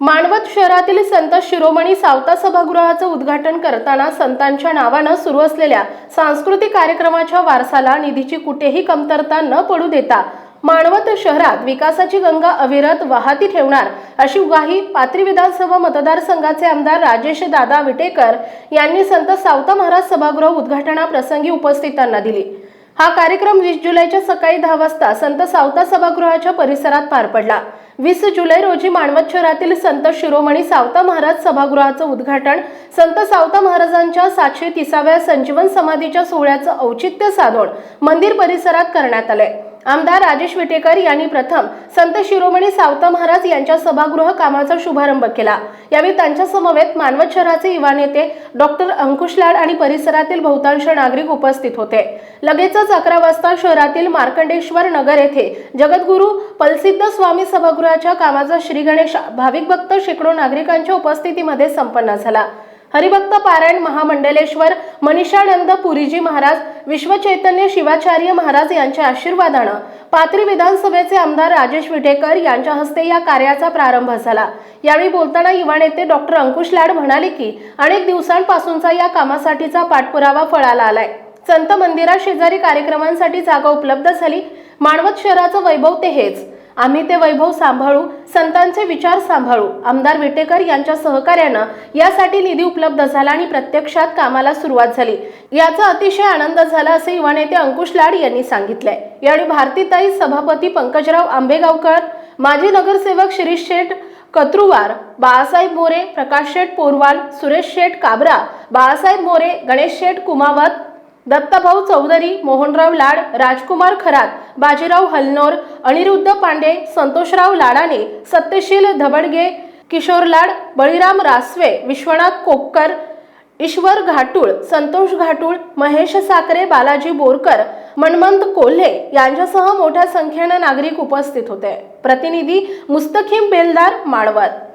मानवत शहरातील संत शिरोमणी सावता सभागृहाचं उद्घाटन करताना संतांच्या नावानं सुरू असलेल्या सांस्कृतिक कार्यक्रमाच्या वारसाला निधीची कुठेही कमतरता न पडू देता मानवत शहरात विकासाची गंगा अविरत वाहती ठेवणार अशी ग्वाही पात्री विधानसभा मतदारसंघाचे आमदार राजेश दादा विटेकर यांनी संत सावता महाराज सभागृह उद्घाटनाप्रसंगी उपस्थितांना दिली. हा कार्यक्रम वीस जुलैच्या सकाळी दहा वाजता संत सावता सभागृहाच्या परिसरात पार पडला. वीस जुलै रोजी मानवत शहरातील संत शिरोमणी सावता महाराज सभागृहाचं उद्घाटन संत सावता महाराजांच्या सातशे तिसाव्या संजीवन समाधीच्या सोहळ्याचं औचित्य साधून मंदिर परिसरात करण्यात आलंय. आमदार राजेश विटेकर यांनी प्रथम संत शिरोमणी सावता महाराज यांच्या सभागृह कामाचा शुभारंभ केला. यावेळी त्यांच्या समवेत मानवत शहराचे युवा नेते डॉक्टर अंकुश लाड आणि परिसरातील बहुतांश नागरिक उपस्थित होते. लगेचच अकरा वाजता शहरातील मार्कंडेश्वर नगर येथे जगद्गुरू पलसिद्ध स्वामी सभागृहाच्या कामाचा श्री गणेश भाविक भक्त शेकडो नागरिकांच्या उपस्थितीमध्ये संपन्न झाला. हरिभक्त पारायण महामंडलेश्वर मनीषानंद पुरीजी महाराज विश्वचैतन्य शिवाचार्य महाराज यांच्या आशीर्वादानं पाथरी विधानसभेचे आमदार राजेश विटेकर यांच्या हस्ते या कार्याचा प्रारंभ झाला. यावेळी बोलताना युवा नेते डॉक्टर अंकुश लाड म्हणाले की अनेक दिवसांपासूनचा या कामासाठीचा पाठपुरावा फळाला आलाय. संत मंदिरा शेजारी कार्यक्रमांसाठी जागा उपलब्ध झाली. मानवत शहराचं वैभव ते हेच. आम्ही ते वैभव सांभाळू संतांचे विचार सांभाळू. आमदार विटेकर यांच्या सहकार्यानं यासाठी निधी उपलब्ध झाला आणि प्रत्यक्षात कामाला सुरुवात झाली. याचा अतिशय आनंद झाला असे युवा नेते अंकुश लाड यांनी सांगितलंय. यावेळी भारतीताई सभापती पंकजराव आंबेगावकर माजी नगरसेवक शिरीष शेठ कत्रुवार बाळासाहेब मोरे प्रकाश शेठ पोरवाल सुरेश शेठ काबरा बाळासाहेब मोरे गणेश शेठ कुमावत दत्ताभाऊ चौधरी मोहनराव लाड राजकुमार खरात बाजीराव हलनोर अनिरुद्ध पांडे संतोषराव लाडाने सत्यशील धबडगे किशोर लाड बळीराम रासवे विश्वनाथ कोपकर ईश्वर घाटूळ संतोष घाटूळ महेश साकरे बालाजी बोरकर मनमंत कोल्हे यांच्यासह मोठ्या संख्येनं नागरिक उपस्थित होते. प्रतिनिधी मुस्तखीम बेलदार माळवत.